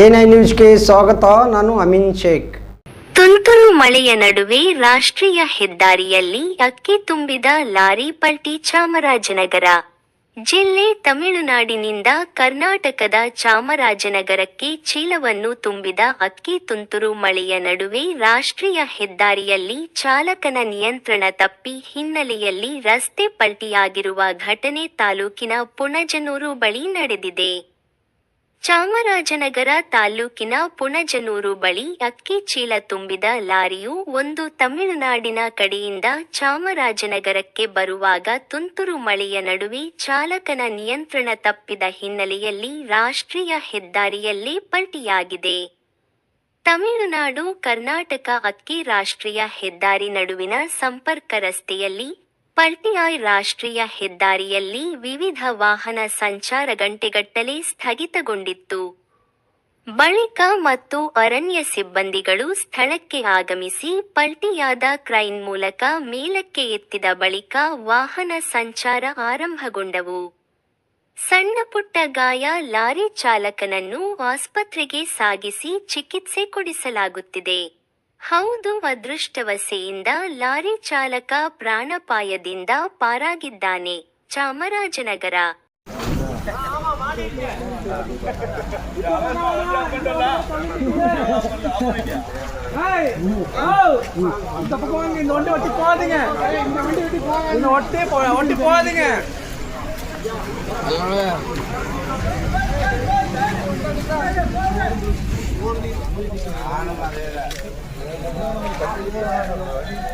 NI ನ್ಯೂಸ್ಗೆ ಸ್ವಾಗತ, ನಾನು ಅಮಿನ್ ಶೇಖ್. ತುಂತುರು ಮಳೆಯ ನಡುವೆ ರಾಷ್ಟ್ರೀಯ ಹೆದ್ದಾರಿಯಲ್ಲಿ ಅಕ್ಕಿ ತುಂಬಿದ ಲಾರಿ ಪಲ್ಟಿ ಚಾಮರಾಜನಗರ. ಜಿಲ್ಲೆ ತಮಿಳುನಾಡಿನಿಂದ ಕರ್ನಾಟಕದ ಚಾಮರಾಜನಗರಕ್ಕೆ ಚೀಲವನ್ನು ತುಂಬಿದ ಅಕ್ಕಿ ತುಂತುರು ಮಳೆಯ ನಡುವೆ ರಾಷ್ಟ್ರೀಯ ಹೆದ್ದಾರಿಯಲ್ಲಿ ಚಾಲಕನ ನಿಯಂತ್ರಣ ತಪ್ಪಿ ಹಿನ್ನೆಲೆಯಲ್ಲಿ ರಸ್ತೆ ಪಲ್ಟಿಯಾಗಿರುವ ಘಟನೆ ತಾಲೂಕಿನ ಪುಣಜನೂರು ಬಳಿ ನಡೆದಿದೆ. ಚಾಮರಾಜನಗರ ತಾಲ್ಲೂಕಿನ ಪುಣಜನೂರು ಬಳಿ ಅಕ್ಕಿ ಚೀಲ ತುಂಬಿದ ಲಾರಿಯು ಒಂದು ತಮಿಳುನಾಡಿನ ಕಡೆಯಿಂದ ಚಾಮರಾಜನಗರಕ್ಕೆ ಬರುವಾಗ ತುಂತುರು ಮಳೆಯ ನಡುವೆ ಚಾಲಕನ ನಿಯಂತ್ರಣ ತಪ್ಪಿದ ಹಿನ್ನೆಲೆಯಲ್ಲಿ ರಾಷ್ಟ್ರೀಯ ಹೆದ್ದಾರಿಯಲ್ಲಿ ಪಲ್ಟಿಯಾಗಿದೆ. ತಮಿಳುನಾಡು ಕರ್ನಾಟಕ ಅಕ್ಕಿ ರಾಷ್ಟ್ರೀಯ ಹೆದ್ದಾರಿ ನಡುವಿನ ಸಂಪರ್ಕ ರಸ್ತೆಯಲ್ಲಿ ಪಲ್ಟಿಯಾಯ್ ರಾಷ್ಟ್ರೀಯ ಹೆದ್ದಾರಿಯಲ್ಲಿ ವಿವಿಧ ವಾಹನ ಸಂಚಾರ ಗಂಟೆಗಟ್ಟಲೆ ಸ್ಥಗಿತಗೊಂಡಿತ್ತು. ಬಳಿಕ ಮತ್ತು ಅರಣ್ಯ ಸಿಬ್ಬಂದಿಗಳು ಸ್ಥಳಕ್ಕೆ ಆಗಮಿಸಿ ಪಲ್ಟಿಯಾದ ಕ್ರೈನ್ ಮೂಲಕ ಮೇಲಕ್ಕೆ ಎತ್ತಿದ ಬಳಿಕ ವಾಹನ ಸಂಚಾರ ಆರಂಭಗೊಂಡವು. ಸಣ್ಣಪುಟ್ಟ ಗಾಯ ಲಾರಿ ಚಾಲಕನನ್ನು ಆಸ್ಪತ್ರೆಗೆ ಸಾಗಿಸಿ ಚಿಕಿತ್ಸೆ ಕೊಡಿಸಲಾಗುತ್ತಿದೆ. ಹೌದು ಅದೃಷ್ಟವಸೆಯಿಂದ ಲಾರಿ ಚಾಲಕ ಪ್ರಾಣಾಪಾಯದಿಂದ ಪಾರಾಗಿದ್ದಾನೆ ಚಾಮರಾಜನಗರ ஏய், ஓ, இந்த பக்கம் வாங்க, இந்த வண்டி ஒட்டி போகாதீங்க இந்த ஒட்டி போ ஒட்டி போகாதீங்க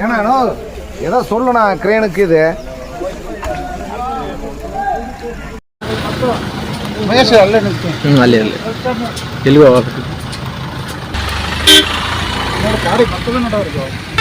ஏன்னா ஏதோ சொல்லணும் கிரேனுக்கு இது ಮಹೇಶ್ ಅಲ್ಲೇ ನಿಲ್ತೀನಿ ಹ್ಞೂ ಅಲ್ಲಿ ಅಲ್ಲಿ ಎಲ್ಲಿಗೂ ಹೋಗ್ಬೇಕು ನೋಡಿ ಗಾಡಿ ಬರ್ತದೆ ನೋಡೋರ್ಗು ಎಲ್ಲರಿಗೂ